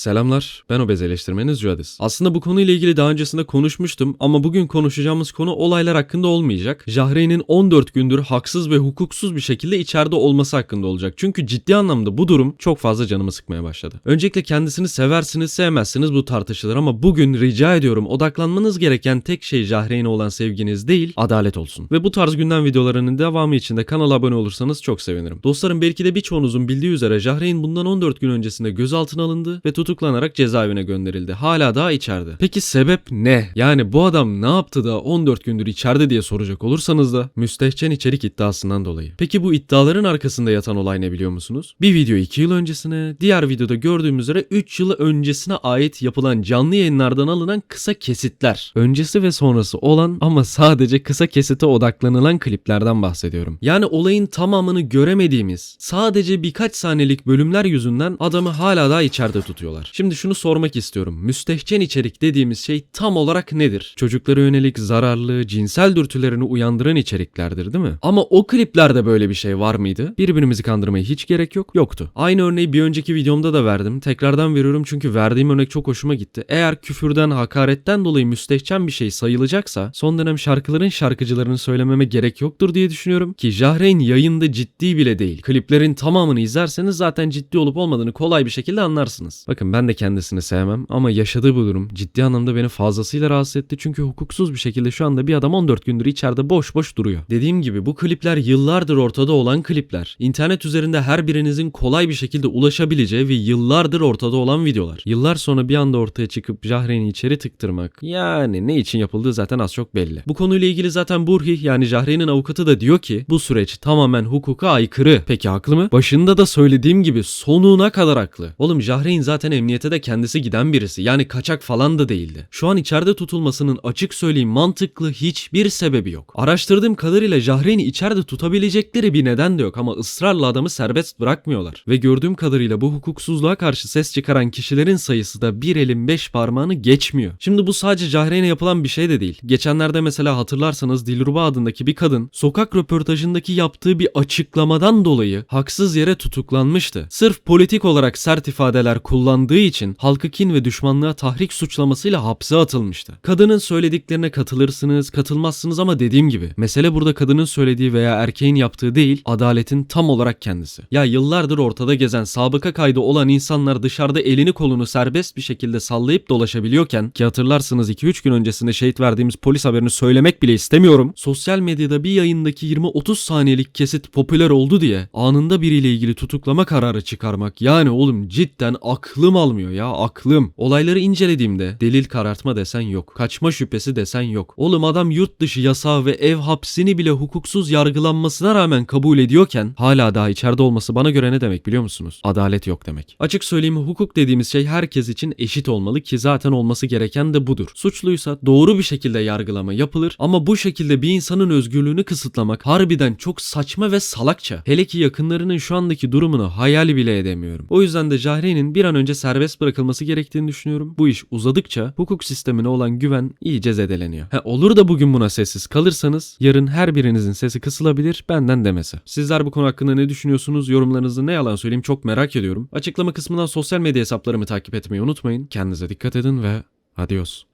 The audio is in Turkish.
Selamlar, ben obez eleştirmeniz Juadis. Aslında bu konuyla ilgili daha öncesinde konuşmuştum ama bugün konuşacağımız konu olaylar hakkında olmayacak. Jahreyn'in 14 gündür haksız ve hukuksuz bir şekilde içeride olması hakkında olacak. Çünkü ciddi anlamda bu durum çok fazla canımı sıkmaya başladı. Öncelikle kendisini seversiniz sevmezsiniz bu tartışılır ama bugün rica ediyorum odaklanmanız gereken tek şey Jahreyn'e olan sevginiz değil adalet olsun. Ve bu tarz gündem videolarının devamı için de kanala abone olursanız çok sevinirim. Dostlarım belki de birçoğunuzun bildiği üzere Jahreyn bundan 14 gün öncesinde gözaltına alındı ve tutuklanarak cezaevine gönderildi. Hala daha içeride. Peki sebep ne? Yani bu adam ne yaptı da 14 gündür içeride diye soracak olursanız da müstehcen içerik iddiasından dolayı. Peki bu iddiaların arkasında yatan olay ne biliyor musunuz? Bir video 2 yıl öncesine, diğer videoda gördüğümüz üzere 3 yıl öncesine ait yapılan canlı yayınlardan alınan kısa kesitler. Öncesi ve sonrası olan ama sadece kısa kesite odaklanılan kliplerden bahsediyorum. Yani olayın tamamını göremediğimiz, sadece birkaç saniyelik bölümler yüzünden adamı hala daha içeride tutuyorlar. Şimdi şunu sormak istiyorum. Müstehcen içerik dediğimiz şey tam olarak nedir? Çocuklara yönelik zararlı, cinsel dürtülerini uyandıran içeriklerdir değil mi? Ama o kliplerde böyle bir şey var mıydı? Birbirimizi kandırmaya hiç gerek yok. Yoktu. Aynı örneği bir önceki videomda da verdim. Tekrardan veriyorum çünkü verdiğim örnek çok hoşuma gitti. Eğer küfürden, hakaretten dolayı müstehcen bir şey sayılacaksa son dönem şarkıların şarkıcılarını söylememe gerek yoktur diye düşünüyorum ki Jahreyn yayında ciddi bile değil. Kliplerin tamamını izlerseniz zaten ciddi olup olmadığını kolay bir şekilde anlarsınız. Bakın ben de kendisini sevmem ama yaşadığı bu durum ciddi anlamda beni fazlasıyla rahatsız etti çünkü hukuksuz bir şekilde şu anda bir adam 14 gündür içeride boş boş duruyor. Dediğim gibi bu klipler yıllardır ortada olan klipler. İnternet üzerinde her birinizin kolay bir şekilde ulaşabileceği ve yıllardır ortada olan videolar. Yıllar sonra bir anda ortaya çıkıp Jahreyn'i içeri tıktırmak yani ne için yapıldığı zaten az çok belli. Bu konuyla ilgili zaten Burhi yani Jahreyn'in avukatı da diyor ki bu süreç tamamen hukuka aykırı. Peki haklı mı? Başında da söylediğim gibi sonuna kadar haklı. Oğlum Jahreyn zaten emniyete de kendisi giden birisi. Yani kaçak falan da değildi. Şu an içeride tutulmasının açık söyleyeyim mantıklı hiçbir sebebi yok. Araştırdığım kadarıyla Jahreyn'i içeride tutabilecekleri bir neden de yok ama ısrarla adamı serbest bırakmıyorlar. Ve gördüğüm kadarıyla bu hukuksuzluğa karşı ses çıkaran kişilerin sayısı da bir elin beş parmağını geçmiyor. Şimdi bu sadece Jahreyn'e yapılan bir şey de değil. Geçenlerde mesela hatırlarsanız Dilruba adındaki bir kadın sokak röportajındaki yaptığı bir açıklamadan dolayı haksız yere tutuklanmıştı. Sırf politik olarak sert ifadeler kullandığı için halkı kin ve düşmanlığa tahrik suçlamasıyla hapse atılmıştı. Kadının söylediklerine katılırsınız, katılmazsınız ama dediğim gibi mesele burada kadının söylediği veya erkeğin yaptığı değil, adaletin tam olarak kendisi. Ya yıllardır ortada gezen, sabıka kaydı olan insanlar dışarıda elini kolunu serbest bir şekilde sallayıp dolaşabiliyorken ki hatırlarsınız 2-3 gün öncesinde şehit verdiğimiz polis haberini söylemek bile istemiyorum. Sosyal medyada bir yayındaki 20-30 saniyelik kesit popüler oldu diye anında biriyle ilgili tutuklama kararı çıkarmak yani oğlum cidden aklım almıyor ya aklım. Olayları incelediğimde delil karartma desen yok. Kaçma şüphesi desen yok. Oğlum adam yurt dışı yasağı ve ev hapsini bile hukuksuz yargılanmasına rağmen kabul ediyorken hala daha içeride olması bana göre ne demek biliyor musunuz? Adalet yok demek. Açık söyleyeyim hukuk dediğimiz şey herkes için eşit olmalı ki zaten olması gereken de budur. Suçluysa doğru bir şekilde yargılama yapılır ama bu şekilde bir insanın özgürlüğünü kısıtlamak harbiden çok saçma ve salakça. Hele ki yakınlarının şu andaki durumunu hayal bile edemiyorum. O yüzden de Jahreyn'in bir an önce serbest bırakılması gerektiğini düşünüyorum. Bu iş uzadıkça hukuk sistemine olan güven iyice zedeleniyor. He, olur da bugün buna sessiz kalırsanız yarın her birinizin sesi kısılabilir benden demesi. Sizler bu konu hakkında ne düşünüyorsunuz? Yorumlarınızı ne yalan söyleyeyim çok merak ediyorum. Açıklama kısmından sosyal medya hesaplarımı takip etmeyi unutmayın. Kendinize dikkat edin ve adios.